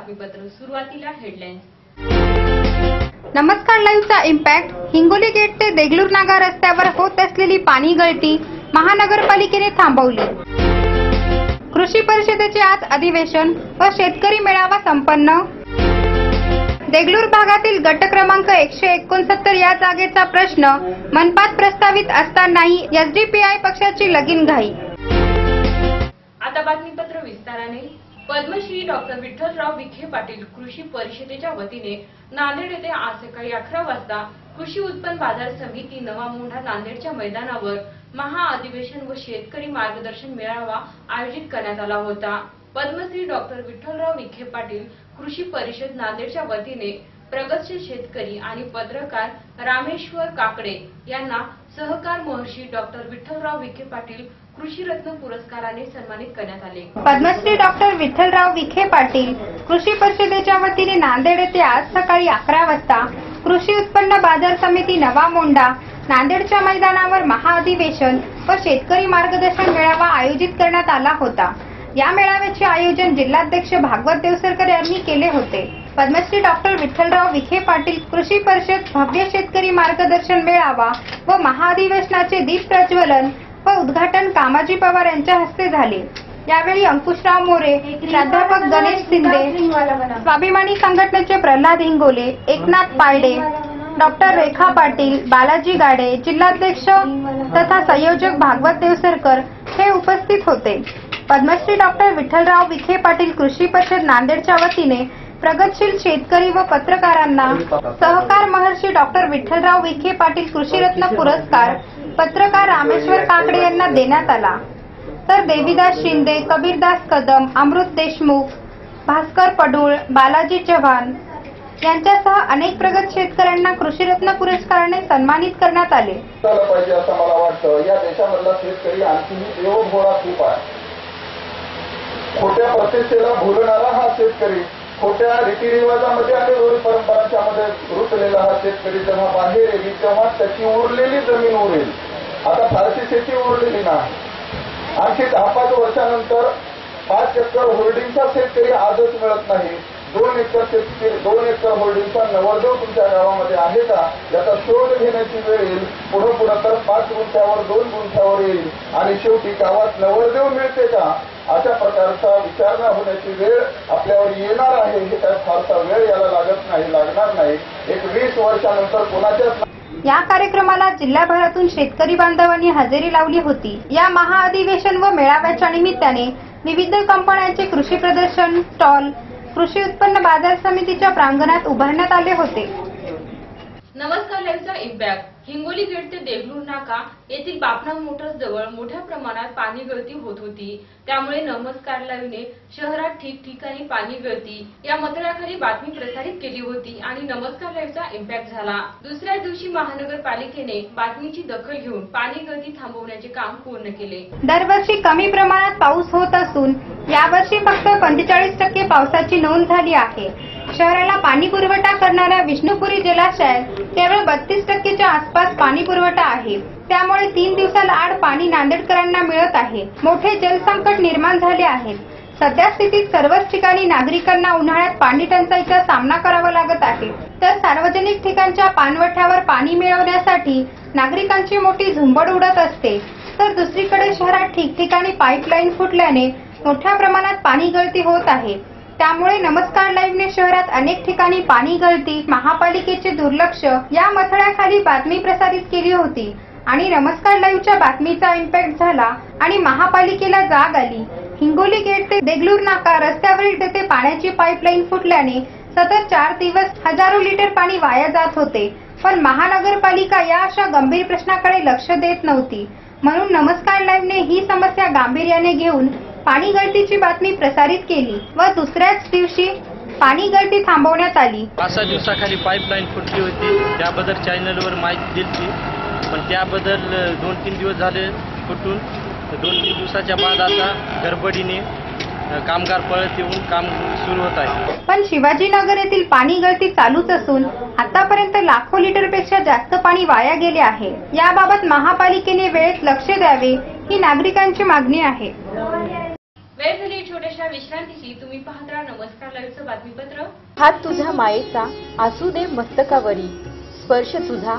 बातमीपत्र सुरुवातीला हेडलाईन्स नमस्कार लाईव्हचा इम्पॅक्ट. हिंगोली गेट ते देगलूर नागा रस्त्यावर होत असलेली पाणी गळती महानगरपालिकेने थांबवली. कृषी परिषदेचे आज अधिवेशन व शेतकरी मेळावा संपन्न. देगलूर भागातील गट क्रमांक एकशे एकोणसत्तर या जागेचा प्रश्न मनपात प्रस्तावित असतानाही एसडीपीआय पक्षाची लगीन घाई. आता बातमीपत्र विस्ताराने. पद्मश्री डॉक्टर विठ्ठलराव विखे पाटील कृषी परिषदेच्या वतीने नांदेड येथे आज सकाळी अकरा वाजता कृषी उत्पन्न बाजार समिती नवा मोंढा नांदेडच्या मैदानावर महाअधिवेशन व शेतकरी मार्गदर्शन मेळावा आयोजित करण्यात आला होता. पद्मश्री डॉक्टर विठ्ठलराव विखे पाटील कृषी परिषद नांदेडच्या वतीने प्रगतशील शेतकरी आणि पत्रकार रामेश्वर काकडे यांना सहकार महर्षी डॉक्टर विठ्ठलराव विखे पाटील कृषीरत्न पुरस्काराने सन्मानित करण्यात आले. पद्मश्री डॉक्टर विठ्ठलराव विखे पाटील कृषी परिषदेच्या वतीने नांदेड येथे आज सकाळी अकरा वाजता कृषी उत्पन्न बाजार समिती नवा मोंडा नांदेडच्या मैदानावर महाअधिवेशन व शेतकरी मार्गदर्शन मेळावा आयोजित करण्यात आला होता. या मेळाव्याचे आयोजन जिल्हाध्यक्ष भागवत देवसरकर यांनी केले होते. पद्मश्री डॉक्टर विठ्ठलराव विखे पाटील कृषी परिषद भव्य शेतकरी मार्गदर्शन मेळावा व महाअधिवेशनाचे दीप प्रज्वलन व उद्घाटन कामाजी पवार यांच्या हस्ते झाले. यावेळी अंकुशराव मोरे प्राध्यापक गणेश शिंदे स्वाभिमानी संघटनेचे प्रल्हाद हिंगोले एकनाथ पायडे डॉक्टर रेखा पाटील बालाजी गाडे जिल्हाध्यक्ष तथा संयोजक भागवत देवसरकर हे उपस्थित होते. पद्मश्री डॉक्टर विठ्ठलराव विखे पाटील कृषी परिषद नांदेडच्या वतीने प्रगतशील शेतकरी व पत्रकारांना सहकार महर्षी डॉक्टर विठ्ठलराव विखे पाटील कृषीरत्न पुरस्कार पत्रकार रामेश्वर काकडे यांना देण्यात आला. तर देवीदास शिंदे कबीरदास कदम अमृत देशमुख भास्कर पडूळ बालाजी चव्हाण यांच्यासह अनेक प्रगत शेतकऱ्यांना कृषीरत्न पुरस्काराने सन्मानित करण्यात आले. पाहिजे असं मला वाटतं. या देशामधला शेतकरी आणखीही देवभोळा खूप आहे. खोट्या प्रतिष्ठेला भुलणारा हा शेतकरी खोट्या रीतिरिवाजामध्ये आणि रूढी परंपरांच्या मध्ये रुतलेला हा शेतकरी जेव्हा बाहेर येईल तेव्हा त्याची उरलेली जमीन उरेल. आता फारशी शेती उरलेली नाही. आणखी दहा पाच वर्षानंतर पाच एकर होल्डिंगचा शेतकरी आजच मिळत नाही. दोन एकर शेतकरी दोन एकर होल्डिंगचा नवरदेव तुमच्या गावामध्ये आहे का? याचा शोध घेण्याची वेळ येईल. पुढं पुढं तर पाच गुंठ्यावर दोन गुंठ्यावर येईल. आणि शेवटी गावात नवरदेव मिळते का? अशा प्रकारचा विचारणा होण्याची वेळ आपल्यावर येणार आहे. हे काय फारसा वेळ याला लागत नाही लागणार नाही. एक वीस वर्षानंतर कोणाच्याच या कार्यक्रमाला जिल्हाभरातून शेतकरी बांधवांनी हजेरी लावली होती. या महाअधिवेशन व मेळाव्याच्या निमित्ताने विविध कंपन्यांचे कृषी प्रदर्शन स्टॉल कृषी उत्पन्न बाजार समितीच्या प्रांगणात उभारण्यात आले होते. नमस्कार लाईव्हचा इम्पॅक्ट हिंगोली गेट ते देगलूर नाका येथील बापना मोटर्स जवळ मोठ्या प्रमाणात पाणी गळती होत होती. त्यामुळे नमस्कार लाईव्हने शहरात ठिकठिकाणी पाणी गळती या मतळ्याखाली बातमी प्रसारित केली होती आणि नमस्कार लाईव्हचा इम्पॅक्ट झाला. दुसऱ्या दिवशी महानगरपालिकेने बातमीची दखल घेऊन पाणी गळती थांबवण्याचे काम पूर्ण केले. दरवर्षी कमी प्रमाणात पाऊस होत असून यावर्षी फक्त पंचेचाळीस टक्के पावसाची नोंद झाली आहे. शहराला पाणी पुरवठा करणाऱ्या विष्णुपुरी जलाशयात केवळ बत्तीस टक्केच्या आसपास पाणी पुरवठा आहे. त्यामुळे तीन दिवसाला आड पाणी नांदेडकरांना मिळत आहे. मोठे जलसंकट निर्माण झाले आहेत सध्या स्थितीत सर्वच ठिकाणी नागरिकांना उन्हाळ्यात पाणी टंचाईचा सामना करावा लागत आहे. तर सार्वजनिक ठिकाणच्या पाणवठ्यावर पाणी मिळवण्यासाठी नागरिकांची मोठी झुंबड उडत असते. तर दुसरीकडे शहरात ठिकठिकाणी पाईपलाईन फुटल्याने मोठ्या प्रमाणात पाणी गळती होत आहे. त्यामुळे नमस्कार लाईव्हने शहरात अनेक ठिकाणी पाणी गळती महापालिकेचे दुर्लक्ष या मथळ्याखाली बातमी प्रसारित केली होती. आणि नमस्कार लाईव्हच्या बातमीचा इम्पॅक्ट झाला आणि महापालिकेला जाग आली. हिंगोली गेट ते देगलूर नाका रस्त्यावरील तेथे पाण्याची पाईपलाईन फुटल्याने सतत चार दिवस हजारो लिटर पाणी वाया जात होते. पण महानगरपालिका या अशा गंभीर प्रश्नाकडे लक्ष देत नव्हती. म्हणून नमस्कार लाईव्हने ही समस्या गांभीर्याने घेऊन पाणी गळतीची बातमी प्रसारित केली व दुसऱ्याच दिवशी पाणी गळती थांबवण्यात आली. पाच सहा दिवसाखाली पाईपलाईन फुटली होती. त्याबद्दल चॅनलवर माहिती दिली. पण त्याबद्दल दोन तीन दिवस झाले फुटून दोन तीन दिवसाच्या बाद आता गडबडीने कामगार पळत येऊन काम सुरू होत आहे. पण शिवाजीनगर येथील पाणी गळती चालूच असून आतापर्यंत लाखो लिटरपेक्षा जास्त पाणी वाया गेले आहे. याबाबत महापालिकेने वेळेत लक्ष द्यावे ही नागरिकांची मागणी आहे. वेळ झाली छोट्याशा विश्रांतीची. तुम्ही पाहत राहा नमस्कार लाईव्हचं बातमीपत्र. हात तुझ्या मायेचा आसू दे मस्तकावरी. स्पर्श तुझा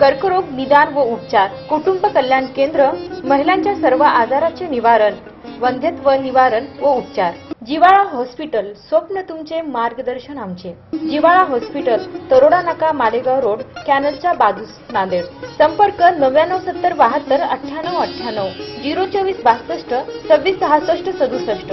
कर्करोग निदान व उपचार कुटुंब कल्याण केंद्र महिलांच्या सर्व आजाराचे निवारण वंध्यत्व निवारण व उपचार. जिवाळा हॉस्पिटल स्वप्न तुमचे मार्गदर्शन आमचे. जिवाळा हॉस्पिटल तरोडा नाका मालेगाव रोड कॅनलच्या बाजूस नांदेड. संपर्क नव्याण्णव सत्तर बहात्तर अठ्ठ्याण्णव अठ्ठ्याण्णव. झिरो चोवीस बासष्ट सव्वीस सहासष्ट सदुसष्ट.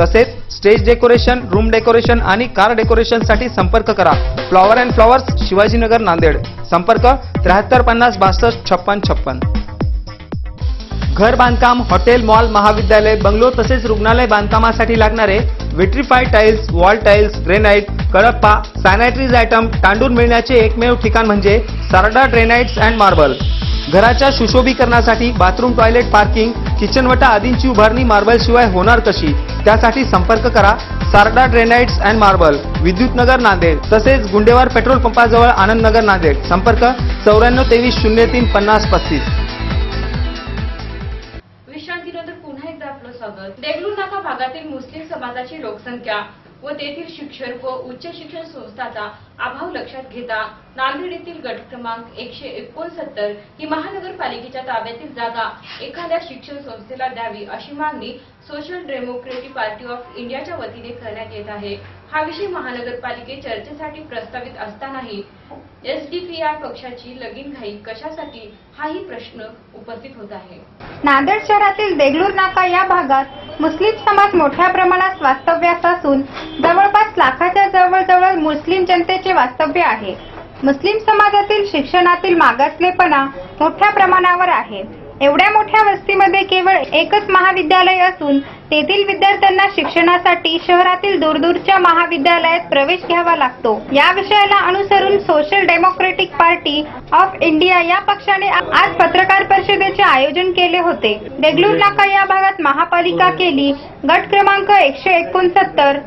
तसेच स्टेज डेकोरेशन रूम डेकोरेशन आणि कार डेकोरेशनसाठी संपर्क करा. Flower and flowers Shivajinagar Nanded. संपर्क त्र्याहत्तर पन्नास बासष्ट छप्पन छप्पन. घर बांधकाम हॉटेल मॉल महाविद्यालय बंगलो तसेच रुग्णालय बांधकामासाठी लागणारे vitrified tiles wall tiles granite Kadapa sanitaries item तांडून मिळण्याचे एकमेव ठिकाण म्हणजे सारडा ग्रेनाइट्स अँड मार्बल. घराच्या सुशोभीकरणासाठी बाथरूम टॉयलेट पार्किंग किचनवटा आदींची उभारणी मार्बल शिवाय होणार कशी? त्यासाठी संपर्क करा. सारडा ड्रेनाइट्स अँड मार्बल विद्युत नगर नांदेड तसेच गुंडेवार पेट्रोल पंपाजवळ आनंदनगर नांदेड. संपर्क चौऱ्याण्णव तेवीस शून्य तीन पन्नास पस्तीस. विश्रांतीनंतर पुन्हा एकदा आपलं स्वागत. देगलूर नाका भागातील मुस्लिम समाजाची लोकसंख्या व तेथील शिक्षण व उच्च शिक्षण संस्थाचा अभाव लक्षात घेता नांदेड येथील गट क्रमांक एकशे एकोणसत्तर ही महानगरपालिकेच्या ताब्यातील जागा एखाद्या शिक्षण संस्थेला द्यावी अशी मागणी सोशल डेमोक्रेटिक पार्टी ऑफ इंडियाच्या वतीने करण्यात येत आहे. हा विषय महानगरपालिके चर्चेसाठी प्रस्तावित असतानाही एसडीपीआय पक्षाची लगीनघाई कशासाठी हाही प्रश्न उपस्थित होत आहे. नांदेड शहरातील देगलूर नाका या भागात मुस्लिम समाज मोठ्या प्रमाणात वास्तव्यास असून जवळपास लाखाच्या जवळजवळ मुस्लिम जनतेचे वास्तव्य आहे. मुस्लिम समाजातील शिक्षणातील मागासलेपणा मोठ्या प्रमाणावर आहे. एवढ्या मोठ्या वस्तीमध्ये केवळ एकच महाविद्यालय असून तेथील विद्यार्थ्यांना शिक्षणासाठी शहरातील दूरदूरच्या महाविद्यालयात प्रवेश घ्यावा लागतो. या विषयाला अनुसरून social democratic party of India या पक्षाने आज पत्रकार परिषदेचे आयोजन केले होते. देगलूर नाका या भागात महापालिका केली. गट क्रमांक एकशे एकोणसत्तर.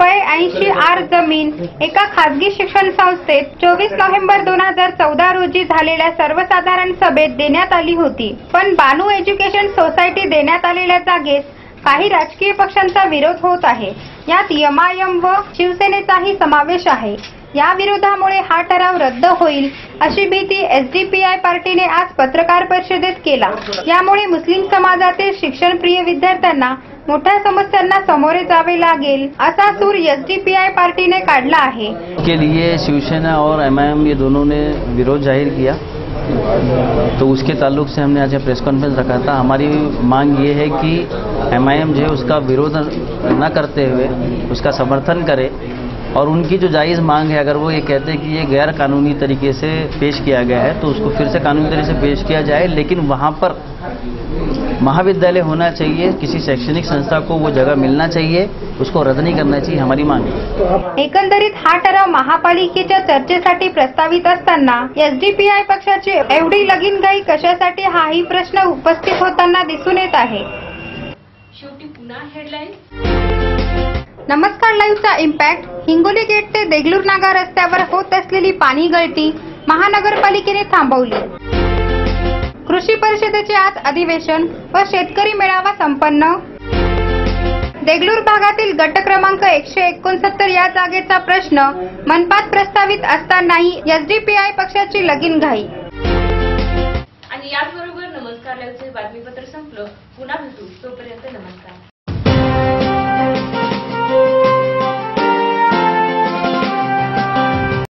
रुपये ऐंशी आर जमीन एका खासगी शिक्षण संस्थेत चोवीस नोव्हेंबर दोन हजार चौदा रोजी झालेल्या सर्वसाधारण सभेत देण्यात आली होती. पण बानू एज्युकेशन सोसायटी देण्यात आलेल्या जागेस काही राजकीय पक्षांचा विरोध होत आहे. यात यमायम व शिवसेनेचाही समावेश आहे. या विरोधामुळे हा ठराव रद्द होईल अशी भीती एसडीपीआय पार्टीने आज पत्रकार परिषदेत केला. यामुळे मुस्लिम समाजातील शिक्षणप्रिय विद्यार्थ्यांना मोठ्या समस्यांना सामोरे जावे लागेल असा सूर एसडीपीआय पार्टीने काढला आहे. के लिए शिवसेना और एमआईएम ये दोनों ने विरोध ज़ाहिर किया। तो उसके ताल्लुक से हमने आज प्रेस कॉन्फ्रेंस रखा था। हमारी मांग ये है कि एमआईएम जो है उसका विरोध न करते हुए उसका समर्थन करे। और उनकी जो जायज़ मांग है अगर वो ये कहते हैं कि ये गैर कानूनी तरीके से पेश किया गया है तो उसको फिर से कानूनी तरीके से पेश किया जाए लेकिन वहाँ पर महाविद्यालय होना चाहिए किसी शैक्षणिक संस्था को वो जगह मिलना चाहिए उसको रद्द नहीं करना चाहिए हमारी मांग है। एकंदरीत हा ठराव महापालिकेच्या चर्चेसाठी प्रस्तावित असताना एसडीपीआय पक्षाची एवढी लगीनघाई कशासाठी हाही प्रश्न उपस्थित होताना दिसून येत आहे. शेवटी पुन्हा हेडलाईन नमस्कार लाईव्हचा इम्पॅक्ट. हिंगोली गेट ते देगलूर नागा रस्त्यावर होत असलेली पाणी गळती महानगरपालिकेने थांबवली. कृषी परिषदेचे आज अधिवेशन व शेतकरी मेळावा संपन्न. देगलूर भागातील गट क्रमांक एकशे एकोणसत्तर या जागेचा प्रश्न मनपात प्रस्तावित असतानाही एसडीपीआय पक्षाची लगीनघाई आणि याचबरोबर नमस्कार लाईव्हचे बातमीपत्र संपलं. पुन्हा भेटू. तोपर्यंत नमस्कार.